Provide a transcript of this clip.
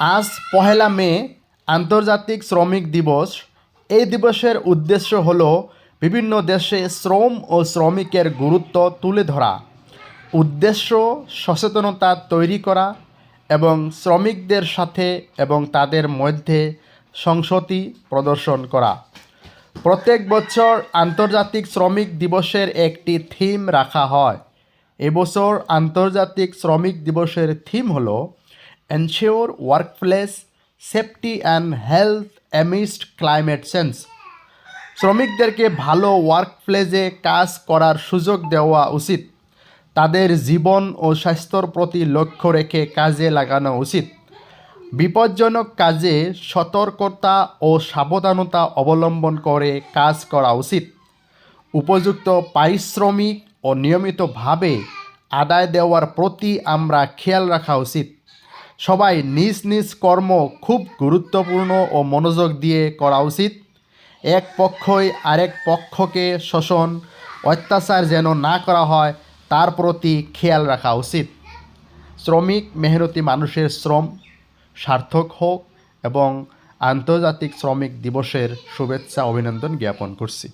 আজ পহেলা মে, আন্তর্জাতিক শ্রমিক দিবস। এই দিবসের উদ্দেশ্য হল বিভিন্ন দেশে শ্রম ও শ্রমিকের গুরুত্ব তুলে ধরা। উদ্দেশ্য সচেতনতা তৈরি করা এবং শ্রমিকদের সাথে এবং তাদের মধ্যে সংসতি প্রদর্শন করা। প্রত্যেক বছর আন্তর্জাতিক শ্রমিক দিবসের একটি থিম রাখা হয়। এবছর আন্তর্জাতিক শ্রমিক দিবসের থিম হল ensure workplace safety and health amidst climate change শ্রমিকদেরকে ভালো ওয়ার্ক প্লেসে কাজ করার সুযোগ দেওয়া উচিত। তাদের জীবন ও স্বাস্থ্যর প্রতি লক্ষ্য রেখে কাজে লাগানো উচিত। বিপজ্জনক কাজে সতর্কতা ও সাবধানতা অবলম্বন করে কাজ করা উচিত। উপযুক্ত পারিশ্রমিক ও নিয়মিতভাবে আদায় দেওয়ার প্রতি আমরা খেয়াল রাখা উচিত। সবাই নিজ নিজ কর্ম খুব গুরুত্বপূর্ণ ও মনোযোগ দিয়ে করা উচিত। এক পক্ষই আরেক পক্ষকে শোষণ, অত্যাচার যেন না করা হয়, তার প্রতি খেয়াল রাখা উচিত। শ্রমিক মেহনতি মানুষের শ্রম সার্থক হোক এবং আন্তর্জাতিক শ্রমিক দিবসের শুভেচ্ছা অভিনন্দন জ্ঞাপন করছি।